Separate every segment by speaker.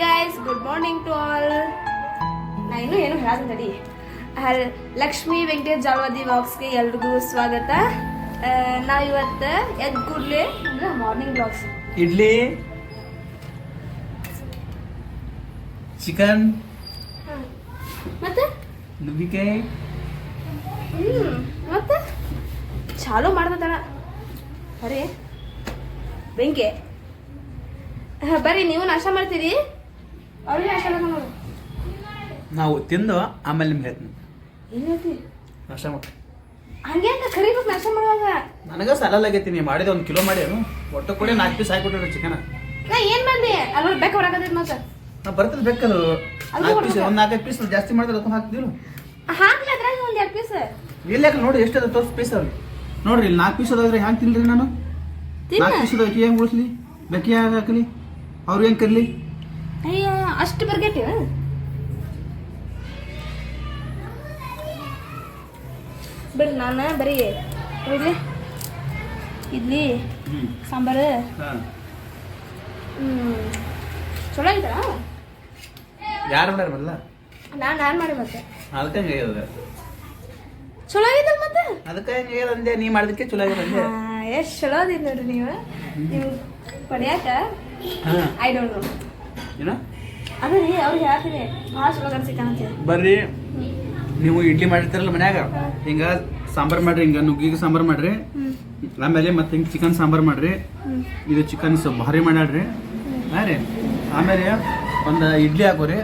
Speaker 1: Guys good morning to all ನಾ ಇನ್ನೂ ಏನು ಹೇಳಿ ಲಕ್ಷ್ಮೀ ವೆಂಕಟೇಶ್ ಜಾವಾದಿ ಬಾಕ್ಸ್ಗೆ ಎಲ್ರಿಗೂ ಸ್ವಾಗತ. ನಾವು ಇವತ್ತು ಎದ್ದು ಕೂಡಲೇ ಅಂದ್ರೆ ಮಾರ್ನಿಂಗ್ ಬ್ಲಾಗ್ಸ್
Speaker 2: ಇಡ್ಲಿ ಚಿಕನ್
Speaker 1: ಮತ್ತೆ?
Speaker 2: ನುಗ್ಗಿಕಾಯಿ.
Speaker 1: ಹ್ಮ್ ಮತ್ತೆ? ಚಾಲು ಮಾಡ್ದಣ ಬರೀ ಬೆಂಕಿ. ಬರ್ರಿ ನೀವು ನಾಶ ಮಾಡ್ತೀರಿ?
Speaker 2: ನಾವು ತಿಂದು ಆಮೇಲೆ ನಿಮ್ಗೆ ಹೇಳ್ತೀನಿ. ನಾಷ್ಟ ಮಾಡಿ.
Speaker 1: ಹಂಗೆ ಅಂತ ಕರಿಬೇಕು ನಾಷ್ಟ ಮಾಡುವಾಗ?
Speaker 2: ನನಗ ಸಾಲಲ್ಲ ಆಗೈತಿ ನೀ ಮಾಡಿದ ಒಂದು ಕಿಲೋ ಮಾಡಿ ಏನು? ಒಟ್ಟು ಕೂಡ ನಾಲ್ಕು ಪೀಸ್ ಹಾಕಿಬಿಟ್ರೆ ಚಿಕನ್
Speaker 1: ನಾ ಏನು ಮಾಡ್ಲಿ ಅಲ್ಲಿ ಬೇಕು ಹೊರಗದ ಮತ್ತೆ.
Speaker 2: ನಾ ಬರ್ತದೆ ಬೇಕದು.
Speaker 1: ಅದು
Speaker 2: ನಾಲ್ಕು ಪೀಸ್ ಒಂದು ನಾಲ್ಕೈದು ಪೀಸ್ ಜಾಸ್ತಿ ಮಾಡಿದ್ರೆ ಅದಕ್ಕೆ ಹಾಕ್ತೀವಿ
Speaker 1: ಒಂದು ಅದ್ರಾಗ ಒಂದ್ ಎರಡು ಪೀಸ್
Speaker 2: ಇಲ್ಲ ಯಾಕೆ ನೋಡಿ ಎಷ್ಟು ಅದ ತೋರ್ಸ್ ಪೀಸ್ ಅವ್ರಿ ನೋಡ್ರಿ ಇಲ್ಲಿ ನಾಲ್ಕು ಪೀಸ್ ಅದಾದ್ರೆ ಹ್ಯಾಂಗೆ ತಿನ್ರಿ ನಾನು? ನಾಲ್ಕು ಪೀಸ್ ಅದಕ್ಕೆ ಹೆಂಗೆ ಉಳಿಸ್ಲಿ? ಬೆಕ್ಕಿ ಹ್ಯಾಂಗೆ ಹಾಕಲಿ? ಅವ್ರು ಹೆಂಗೆ ಕರ್ಲಿ?
Speaker 1: ಅಷ್ಟು ಬರ್ಗಟ್ಟಿ ಬಿಡ್ರಿ ನಾನು ಬರೀ ಇಡ್ಲಿ. ಇಡ್ಲಿ ಸಾಂಬಾರು. ಚಲೋ ಆಗಿತ್ತಲ್ಲ?
Speaker 2: ಯಾರು ಮಾಡ್ಯಾರ ಬರಲ್ಲ
Speaker 1: ನಾನು ನಾನು ಮಾಡಿ ಮತ್ತೆ?
Speaker 2: ಅದಕ್ಕೆ ಹಂಗೆ ಆಗ್ಯದ?
Speaker 1: ಚಲೋ ಆಗಿದ್ದಲ್ಲ ಮತ್ತೆ?
Speaker 2: ಅದಕ್ಕೆ ಹಂಗೆ ಆಗ್ಯದ ಅಂದೆ? ನೀ ಮಾಡಿದಕ್ಕೆ ಚಲೋ ಆಗ್ಯದ ಅಂದೆ?
Speaker 1: ಎಷ್ಟು ಚಲೋ ಅದಿದ್ ನೋಡ್ರಿ ನೀವು. ನೀವು ಪಡ್ಯಾಕ?
Speaker 2: ಹಾಂ.
Speaker 1: ಐ ಡೋಂಟ್ ನೋ
Speaker 2: ಏನೋ? ಬರ್ರಿ, ನೀವು ಇಡ್ಲಿ ಮಾಡಿರ್ತಾರಲ್ಲ ಮನ್ಯಾಗ, ಹಿಂಗ ಸಾಂಬಾರ್ ಮಾಡ್ರಿ, ಹಿಂಗ ನುಗ್ಗಿಗೆ ಸಾಂಬಾರ್ ಮಾಡ್ರಿ, ಆಮೇಲೆ ಮತ್ತೆ ಹಿಂಗೆ ಚಿಕನ್ ಸಾಂಬಾರ್ ಮಾಡ್ರಿ, ಇದು ಚಿಕನ್ ಭಾರಿ ಮಾಡ್ಯಾಡ್ರಿ ಹಾಂ ರೀ, ಆಮೇಲೆ ಒಂದು ಇಡ್ಲಿ ಹಾಕೋರಿ,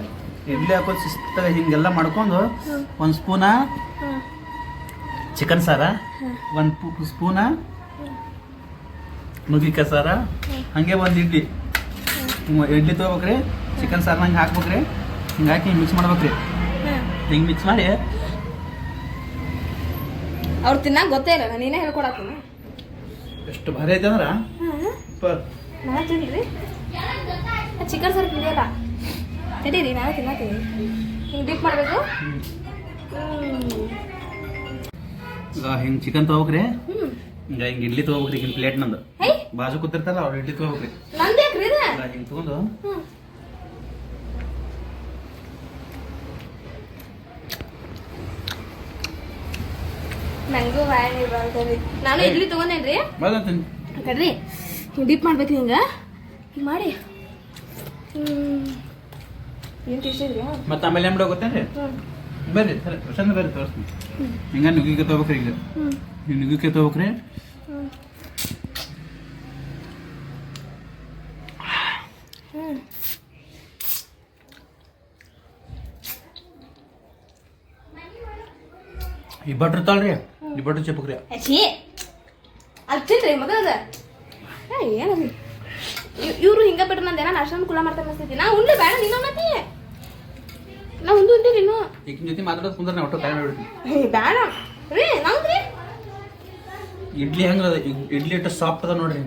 Speaker 2: ಇಡ್ಲಿ ಹಾಕೋದು ಶಿಸ್ತಾಗ ಹಿಂಗೆಲ್ಲ ಮಾಡ್ಕೊಂಡು ಒಂದು ಸ್ಪೂನ ಚಿಕನ್ ಸಾರ, ಒಂದು ಸ್ಪೂನ ನುಗ್ಗಿಕಾಯಿ ಸಾರ, ಹಾಗೆ ಒಂದು ಇಡ್ಲಿ. ಇಡ್ಲಿ ತೊಗೋಬೇಕ್ರಿ ಚಿಕನ್ ಸಾರ್ನ ಹಂಗೆ ಹಾಕ್ಬೇಕ್ರಿ. ಹಿಂಗೆ ಹಾಕಿ ಮಿಕ್ಸ್ ಮಾಡ್ಬೇಕ್ರಿ. ಹಿಂಗೆ ಮಿಕ್ಸ್ ಮಾಡಿ.
Speaker 1: ಅವ್ರು ತಿನ್ನ ಗೊತ್ತೇ ಇಲ್ಲ ನಾನು ಹೇಳ್ಕೊಡತ್ತೀನಿ.
Speaker 2: ಎಷ್ಟು ಭಾರಿ ಐತೆ ಅಂದ್ರೆ? ಪ-
Speaker 1: ನಾನು ತಿನ್ರಿ ಚಿಕನ್ ಸಾರು ತಿಂದಿಲ್ಲ ತಡೀರಿ ನಾನು ತಿನ್ನತ್ತೀನಿ ಹಿಂಗೆ ಡಿಪ್ ಮಾಡಬೇಕು?
Speaker 2: ಹಿಂಗೆ ಚಿಕನ್ ತೊಗೋಬೇಕ್ರಿ. ಹಿಂಗೆ ಹಿಂಗೆ ಇಡ್ಲಿ ತೊಗೋಬೇಕ್ರಿ ಹಿಂಗೆ ಪ್ಲೇಟ್ ನಂದು.
Speaker 1: ಹೈ
Speaker 2: ಬಾಜು ಕೂತಿರ್ತಾರ ಅವ್ರ ಇಡ್ಲಿ ಹೋಗ್ರಿ
Speaker 1: ನಂದು ತಗೊಂಡು ಇದು?
Speaker 2: ಈಗ ಹಿಂಗೆ ತೊಗೊಂಡು.
Speaker 1: ಹ್ಞೂ ನಂಗೂ ಬಾಯಿ ಬರ್ತದೆ ನಾನು ಇಡ್ಲಿ ತೊಗೊಂಡೇನ್ರಿ?
Speaker 2: ಬಂದಂತೀನಿ
Speaker 1: ಕಡ್ರಿ ಹಿಂಗೆ ಡಿಪ್ ಮಾಡ್ಬೇಕು ಹಿಂಗೆ. ಹಿಂಗ್ ಮಾಡಿ. ಏನು ಟೇಸ್ಟ್ ಇದ್ರಿ
Speaker 2: ಮತ್ತೆ ಆಮೇಲೆ ಏನ್ ಗೊತ್ತೇನ್ರಿ?
Speaker 1: ಹ್ಞೂ
Speaker 2: ಬರ್ರಿ ಸರಿ ಚಂದ ಬರ್ರಿ ತೋರಿಸ್ತೀನಿ. ಹಿಂಗ ನುಗ್ಗಿಕಾಯಿ ತಗೋಬೇಕ್ರಿ ಈಗ. ತಗೋಬೇಕ್ರಿ ನುಗ್ಗಿಕಾಯಿ ತೊಗೋಬೇಕ್ರಿ ಈ ಬಟ್ರ್ ತಾಳ್ರಿ. ಈ ಬಟ್ರ್ ಚಿಪ್ಪಕ್ರಿ.
Speaker 1: ಅಲ್ಲಿ ತಿನ್ರಿ ಮಗದ ಏನದು? ಇವರು ಹಿಂಗ ಬಿಟ್ರೆ ನಂದು ಏನ ಅಷ್ಟೊಂದು ಕುಲ ಮಾಡ್ತಾರೆ ಅನ್ಸ್ತೈತಿ ನಾ ಉಂಡ್ಲಿ ಬೇಡ ನಿನ್ನ ಉಣ್ಣತಿ ನಾ ಉಂದು ಉಂಡಿರಿ ಇನ್ನು
Speaker 2: ಈಕಿನ ಜೊತೆ ಮಾತಾಡೋದು ಕುಂದ್ರ ನಾ ಒಟ್ಟು ಹೇಳ್ಬಿಡ್ತೀನಿ
Speaker 1: ಏ, ಬೇಡ. ರೀ ನಂಗ್ರಿ
Speaker 2: ಇಡ್ಲಿ ಹೆಂಗದ ಇಡ್ಲಿ ಇಟ್ಟು ಸಾಫ್ಟ್ ಅದ ನೋಡ್ರಿ.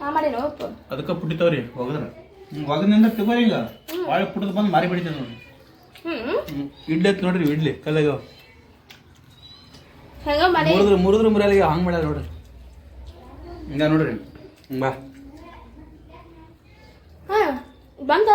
Speaker 1: ನಾ ಮಾಡೇನು
Speaker 2: ಅದಕ್ಕೆ ಪುಟ್ಟಿತಾವ್ರಿ ಒಗದ್ರ ಒಗದ್ನಿಂದ ತಗೋರಿ ಈಗ ಒಳಗೆ ಪುಟ್ಟದ ಬಂದು ಮಾರಿ ಬಿಡಿತೇವೆ ನೋಡ್ರಿ. ಇಡ್ಲಿ ಐತ್ ನೋಡ್ರಿ ಇಡ್ಲಿ. ಕಲ್ಲಾಗ
Speaker 1: ಹೆಂಗ ಮಾಡಿ
Speaker 2: ಮುರಿದ್ರ ಮುರಿದ್ರ ಮುರಿಯಲ್ಲ ಹಂಗೆ ಮಾಡ್ಯಾರ ನೋಡ್ರಿ. ಹಿಂಗ ನೋಡ್ರಿ. ಹಿಂಗ್ ಬಾ.
Speaker 1: ಹಾಂ ಬಂದ?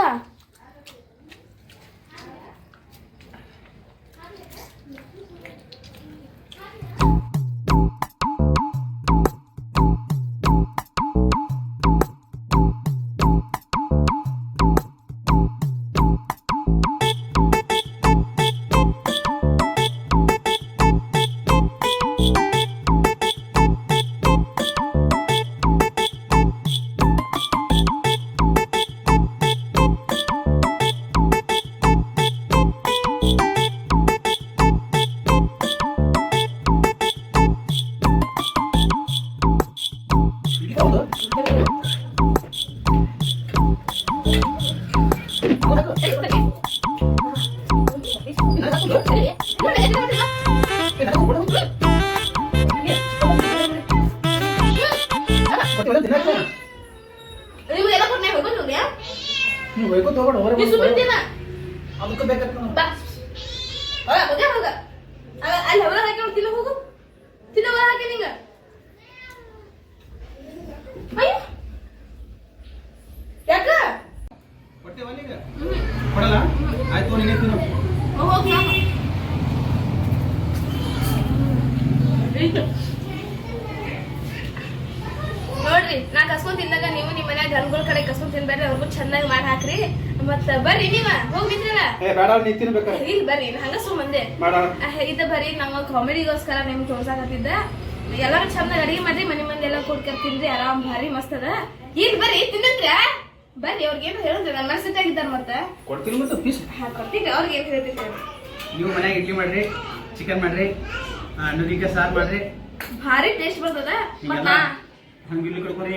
Speaker 2: ನೀವು ವೈಕೋ ತಗೊಂಡು ಹೊರಗೆ ಅದಕ್ಕೆ ಬೇಕಾಗ್ತದೆ
Speaker 1: ಅಲ್ಲಿ ಹೊರ ತಿನ್ನ ಹೋಗು ತಿನ್ನ ಹೊರ ಹಾಕಿ ಯಾಕ ಕೊಡಲ್ಲ? ಆಯ್ತು, ನೀನೇ ತಿನ್ನು. ನೋಡ್ರಿ ನಾ ಕಸ್ಕೊಂಡ್ ತಿಂದಾಗ ನೀವು ನಿಮ್ಮ ಮನ್ಯಾಗ ಹಣ್ಗಳ ಕಡೆ ಕಸ್ಕೊಂಡ್ ತಿನ್ಬೇಡ್ರಿ ಅವ್ರಿಗೂ ಚೆನ್ನಾಗಿ ಮಾಡಿ ಹಾಕ್ರಿ. ಮತ್ತ ಬರ್ರಿ ನೀವ
Speaker 2: ಹೋಗ್ಬಿಟ್ರಲ್ಲ
Speaker 1: ಇಲ್ಲಿ ಬರ್ರಿ ಹಂಗ ಸುಮ್ಮಂದೆ ಇದ ಬರ್ರಿ ನಮ್ಮ ಕಾಮಿಡಿಗೋಸ್ಕರ ನಿಮ್ಗೆ ತೋರ್ಸಾಕತ್ತಿದ್ದ. ಎಲ್ಲರೂ ಚೆನ್ನಾಗಿ ಅಡಿಗೆ ಮಾಡ್ರಿ ಮನೆ ಮಂದಿ ಎಲ್ಲ ಕೊಡ್ಕೊಂಡು ತಿನ್ರಿ ಆರಾಮ್ ಭಾರಿ ಮಸ್ತ್ ಅದ. ಇಲ್ಲಿ ಬರ್ರಿ ತಿನ್ನಂದ್ರ ಬರ್ರಿ ಅವ್ರಿಗೇನು ಹೇಳಿದ್ರಿ ನನ್ನ ಮನಸ್ಸಿನ ಆಗಿದ್ದಾರೆ ಮತ್ತೆ.
Speaker 2: ಕೊಡ್ತೀನಿ ಮತ್ತೆ
Speaker 1: ಕೊಡ್ತೀನಿ ಅವ್ರಿಗೆ ಏನು ಹೇಳ್ತಿದ್ದಾರೆ
Speaker 2: ನೀವು ಮನ್ಯಾಗ ಇಡ್ಲಿ ಮಾಡ್ರಿ ಚಿಕನ್ ಮಾಡ್ರಿ. ನುಗ್ಗಿಕಾಯಿ ಸಾರು ಮಾಡ್ರಿ.
Speaker 1: ಭಾರಿ ಟೇಸ್ಟ್ ಬರ್ತದ ಮತ್ ನಾ
Speaker 2: ಹಂಗ ಇಲ್ಲಿ ಕಡ್ಕೊರಿ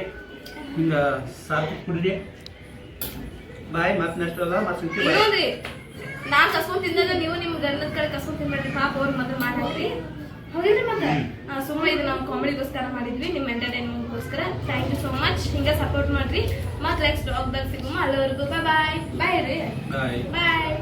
Speaker 2: ಹಿಂಗ ಸಾರು ಕುಡ್ರಿ ಬಾಯ್ ಮತ್ ನೆಕ್ಸ್ಟ್ ಅದ ಮತ್ ಸುತ್ತಿ ಬಾಯ್.
Speaker 1: ನಾ ಕಸ್ಕೊಂಡ್ ತಿಂದಾಗ ನೀವು ನಿಮ್ ಗಂಡದ ಕಡೆ ಕಸ್ಕೊಂಡ್ ತಿನ್ಬೇಡ್ರಿ ಪಾಪ ಅವ್ರ ಮದ್ರ ಮಾಡ್ರಿ ಹೌದಿಲ್ರಿ ಮತ್ತೆ? ಸುಮ್ಮನೆ ಇದು ನಾವು ಕಾಮಿಡಿಗೋಸ್ಕರ ಮಾಡಿದ್ವಿ ನಿಮ್ಮ ಎಂಟರ್ಟೈನ್ಮೆಂಟ್ಗೋಸ್ಕರ ಥ್ಯಾಂಕ್ ಯು ಸೋ ಮಚ್ ಹಿಂಗೆ ಸಪೋರ್ಟ್ ಮಾಡ್ರಿ. ಮತ್ತೆ ನೆಕ್ಸ್ಟ್ ಬ್ಲಾಗ್ದಾಗ ಸಿಗುಮ ಅಲ್ಲಿವರೆಗೂ. ಬಾಯ್ ಬಾಯ್ ಬಾಯ್ ರೀ.
Speaker 2: ಬಾಯ್
Speaker 1: ಬಾಯ್